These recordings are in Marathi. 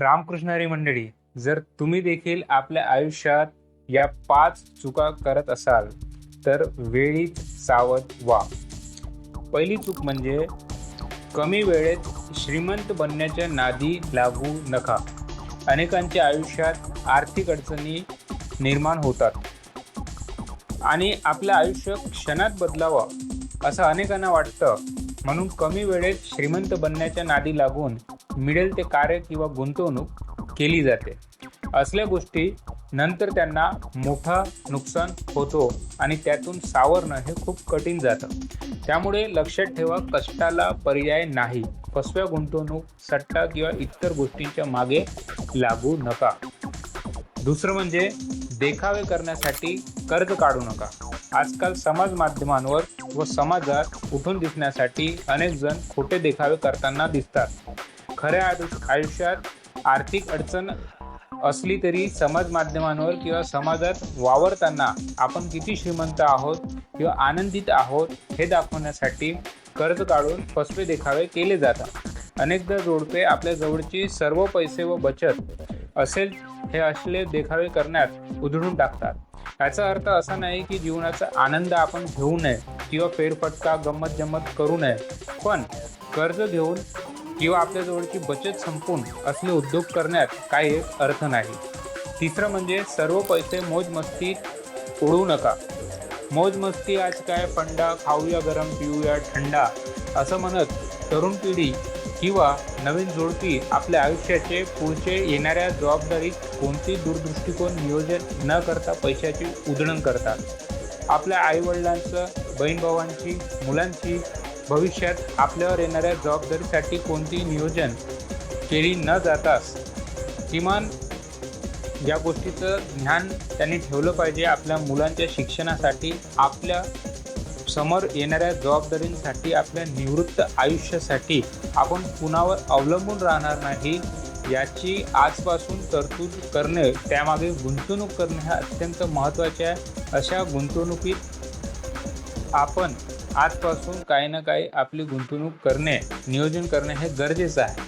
रामकृष्णारी मंडळी जर तुम्ही देखील आपल्या आयुष्यात या पाच चुका करत असाल तर वेळीच सावध व्हा. पहिली चूक म्हणजे कमी वेळेत श्रीमंत बनण्याच्या नादी लागू नका. अनेकांच्या आयुष्यात आर्थिक अडचणी निर्माण होतात. आणि आपलं आयुष्य क्षणात बदलावं असं अनेकांना वाटतं. म्हणून कमी वेळेत श्रीमंत बनण्याच्या नादी लागून मिळेल ते कार्य किंवा गुंतवणूक केली जाते. असल्या गोष्टी नंतर त्यांना मोठा नुकसान होतो आणि त्यातून सावरणं हे खूप कठीण जातं. त्यामुळे लक्षात ठेवा कष्टाला पर्याय नाही. फसव्या गुंतवणूक सट्टा किंवा इतर गोष्टींच्या मागे लागू नका. दुसरं म्हणजे देखावे करण्यासाठी कर्ज काढू नका. आजकाल समाज माध्यमांवर व समाजात उठून दिसण्यासाठी अनेक जण खोटे देखावे करताना दिसतात. खऱ्या आयुष्यात आर्थिक अडचण असली तरी समाज माध्यमांवर किंवा समाजात वावरताना आपण किती श्रीमंत आहोत किंवा आनंदित आहोत हे दाखवण्यासाठी कर्ज काढून फसवे देखावे केले जातात. अनेकदा जोडपे आपल्या जवळची सर्व पैसे व बचत असेल हे असले देखावे करण्यात उधळून टाकतात. याचा अर्थ असा नाही की जीवनाचा आनंद आपण घेऊ नये किंवा फेरफटका गंमत जम्मत करू नये. पण कर्ज घेऊन किंवा आपल्याजवळची बचत संपून असले उद्योग करण्यात काही अर्थ नाही. तिसरं म्हणजे सर्व पैसे मोजमस्तीत उडवू नका. मोजमस्ती आज काय फंडा खाऊया गरम पिऊया थंडा असं म्हणत तरुण पिढी किंवा नवीन जोडपी आपल्या आयुष्याचे पुढचे येणाऱ्या जबाबदारीत कोणती दूरदृष्टिकोन नियोजन न करता पैशाची उधळण करतात. आपल्या आईवडिलांचं बहीण भावांची मुलांची भविष्यात आपल्यावर येणाऱ्या जबाबदारीसाठी कोणतेही नियोजन केली न जाताच किमान या गोष्टीचं ज्ञान त्यांनी ठेवलं पाहिजे. आपल्या मुलांच्या शिक्षणासाठी आपल्यासमोर येणाऱ्या जबाबदारींसाठी आपल्या निवृत्त आयुष्यासाठी आपण कुणावर अवलंबून राहणार नाही याची आजपासून तरतूद करणे त्यामागे गुंतवणूक करणे हे अत्यंत महत्त्वाचे आहे. अशा गुंतवणुकीत आपण आजपासून काही ना काही आपली गुंतवणूक करणे नियोजन करणे हे गरजेचं आहे.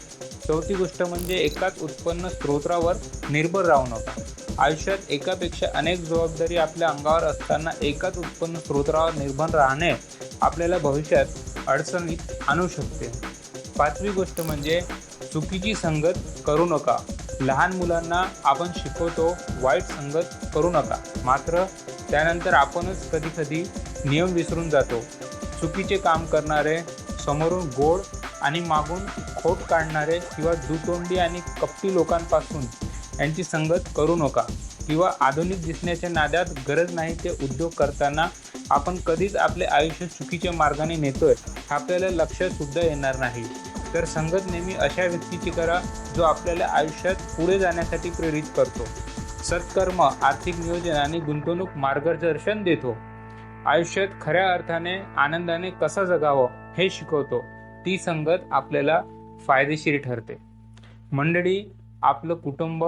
चौथी गोष्ट म्हणजे एकाच उत्पन्न स्रोतावर निर्भर राहू नका. आयुष्यात एकापेक्षा अनेक जबाबदारी आपल्या अंगावर असताना एकाच उत्पन्न स्रोतावर निर्भर राहणे आपल्याला भविष्यात अडचणीत आणू शकते. पाचवी गोष्ट म्हणजे चुकीची संगत करू नका. लहान मुलांना आपण शिकवतो वाईट संगत करू नका. मात्र त्यानंतर आपणच कधीकधी नियम विसरून जातो. चुकीचे काम करणारे समोरून गोड आणि मागून खोट काढणारे किंवा दुतोंडी आणि कपटी लोकांपासून यांची संगत करू नका किंवा आधुनिक दिसण्याच्या नादात गरज नाही ते उद्योग करताना आपण कधीच आपले आयुष्य चुकीच्या मार्गाने नेतोय आपल्याला लक्षसुद्धा येणार नाही. तर संगत नेहमी अशा व्यक्तीची करा जो आपल्याला आयुष्यात पुढे जाण्यासाठी प्रेरित करतो. सत्कर्म आर्थिक नियोजन आणि गुंतवणूक मार्गदर्शन देतो. आयुष्यात खऱ्या अर्थाने आनंदाने कसं जगावं हे शिकवतो. ती संगत आपल्याला फायदेशीर ठरते. मंडळी आपलं कुटुंब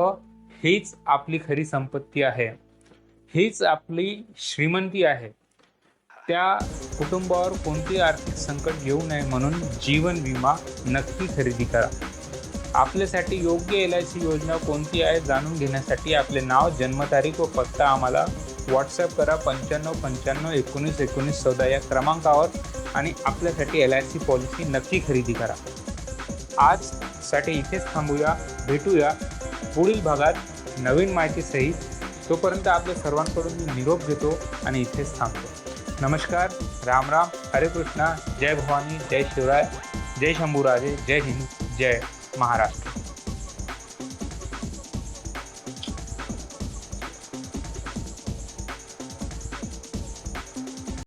हीच आपली खरी संपत्ती आहे. हीच आपली श्रीमंती आहे. त्या कुटुंबावर कोणतेही आर्थिक संकट येऊ नये म्हणून जीवन विमा नक्की खरेदी करा. आपल्यासाठी योग्य एल आय सी योजना कोणती आहे जाणून घेण्यासाठी आपले नाव जन्मतारीख व पत्ता आम्हाला व्हॉट्सअप करा पंच्याण्णव पंच्याण्णव एकोणीस एकोणीस चौदा या क्रमांकावर आणि आपल्यासाठी एल आय सी पॉलिसी नक्की खरेदी करा. आजसाठी इथेच थांबूया भेटूया पुढील भागात नवीन माहितीसहित तोपर्यंत आपल्या सर्वांकडून मी निरोप घेतो आणि इथेच थांबतो. नमस्कार राम राम हरे कृष्णा जय भवानी जय शिवराय जय शंभूराजे जय हिंद जय महाराष्ट्र.